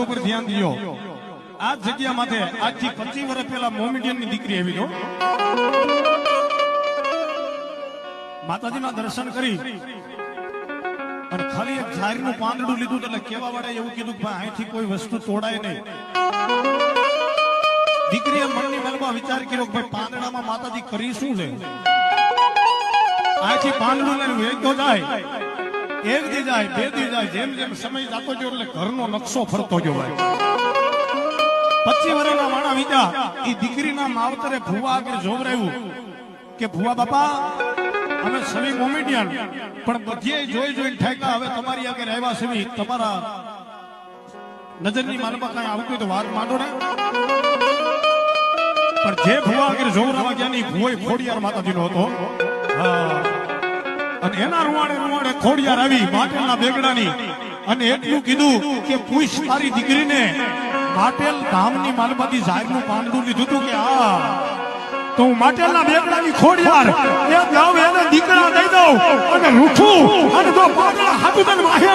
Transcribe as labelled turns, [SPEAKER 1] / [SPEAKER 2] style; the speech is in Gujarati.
[SPEAKER 1] ઉપર ધ્યાન દો આ જગ્યા માટે આજથી પચીસ વર્ષ પહેલા મોમેડિયનની દીકરી આવી તો માતાજીના દર્શન કરી. અને ખાલી એક ઝાડનું પાંદડું લીધું એટલે કેવા વાળા એવું કીધું કે અહીંથી કોઈ વસ્તુ તોડાય નહીં. દીકરીએ મનની મનમાં વિચાર કર્યો ભાઈ, પાંદડામાં માતાજી કરી શું છે? અહીંથી પાંદડું લઈને વેચતો જાય. એક દી જાય બે દી જાય. જેમ જેમ સમય જતો ગયો એટલે ઘરનો નકશો ફરતો ગયો ભાઈ પચીસ વર્ષના માણા બીજા એ દીકરીના માવતરે ભુવા આગળ જોવરાયું કે, ભુવા બાપા, અમે સવી કોમેડિયન પણ બધીએ જોઈ જોઈને ઠેકા હવે તમારી આગળ આવ્યા સવી. તમારા નજરની માલમાં કાંઈ આવતું હોય તો વાત માંડો ને? પણ જે ભુવા આગળ જોવરાવા ગયા ની ભુવોય ખોડિયાર માતાજીનો હતો. અને એના રૂવાડે રૂવાડે ખોડિયાર આવી માટેલના બેગડાની. અને એટલું કીધું કે પૂછ તારી દીકરીને માટેલ ધામની માલમાંથી જાહેરનું પાંદડું લીધું તું કે આ? તો હું માટેલના બેગડાની ખોડિયાર એ જાવ એને દીકરા દઈ દઉં અને રૂઠું. અને જો પાટલા હાથું તને માહે